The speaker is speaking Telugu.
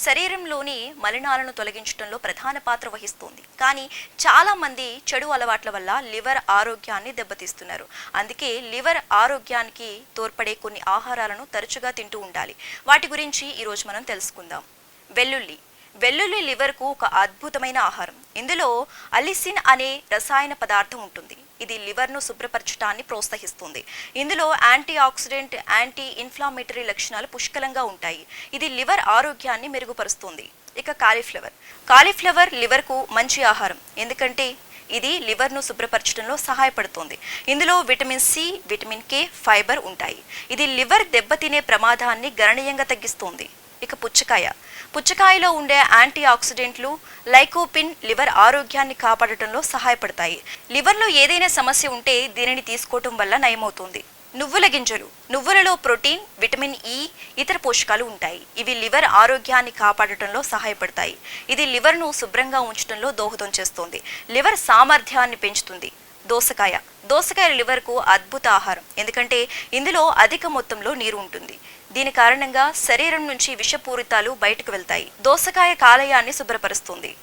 శరీరంలోని మలినాలను తొలగించడంలో ప్రధాన పాత్ర వహిస్తుంది. కానీ చాలామంది చెడు అలవాట్ల వల్ల లివర్ ఆరోగ్యాన్ని దెబ్బతీస్తున్నారు. అందుకే లివర్ ఆరోగ్యానికి తోడ్పడే కొన్ని ఆహారాలను తరచుగా తింటూ ఉండాలి. వాటి గురించి ఈరోజు మనం తెలుసుకుందాం. వెల్లుల్లి. వెల్లుల్లి లివర్కు ఒక అద్భుతమైన ఆహారం. ఇందులో అలిసిన్ అనే రసాయన పదార్థం ఉంటుంది. ఇది లివర్ను శుభ్రపరచడాన్ని ప్రోత్సహిస్తుంది. ఇందులో యాంటీ ఆక్సిడెంట్ యాంటీ ఇన్ఫ్లామేటరీ లక్షణాలు పుష్కలంగా ఉంటాయి. ఇది లివర్ ఆరోగ్యాన్ని మెరుగుపరుస్తుంది. ఇక కాలీఫ్లవర్. కాలీఫ్లవర్ లివర్కు మంచి ఆహారం. ఎందుకంటే ఇది లివర్ను శుభ్రపరచడంలో సహాయపడుతుంది. ఇందులో vitamin C vitamin K fibre ఉంటాయి. ఇది లివర్ దెబ్బతినే ప్రమాదాన్ని గణనీయంగా తగ్గిస్తుంది. ఇక పుచ్చకాయ. పుచ్చకాయలో ఉండే యాంటీ ఆక్సిడెంట్లు లైకోపిన్ లివర్ ఆరోగ్యాన్ని కాపాడటంలో సహాయపడతాయి. లివర్లో ఏదైనా సమస్య ఉంటే దీనిని తీసుకోవటం వల్ల నయమవుతుంది. నువ్వుల గింజలు. నువ్వులలో ప్రోటీన్ విటమిన్ ఇ ఇతర పోషకాలు ఉంటాయి. ఇవి లివర్ ఆరోగ్యాన్ని కాపాడటంలో సహాయపడతాయి. ఇది లివర్ను శుభ్రంగా ఉంచడంలో దోహదం చేస్తుంది. లివర్ సామర్థ్యాన్ని పెంచుతుంది. దోసకాయ. దోసకాయ లివర్కు అద్భుత ఆహారం. ఎందుకంటే ఇందులో అధిక మొత్తంలో నీరు ఉంటుంది. దీని కారణంగా శరీరం నుంచి విషపూరితాలు బయటకు వెళ్తాయి. దోసకాయ కాలేయాన్ని శుభ్రపరుస్తుంది.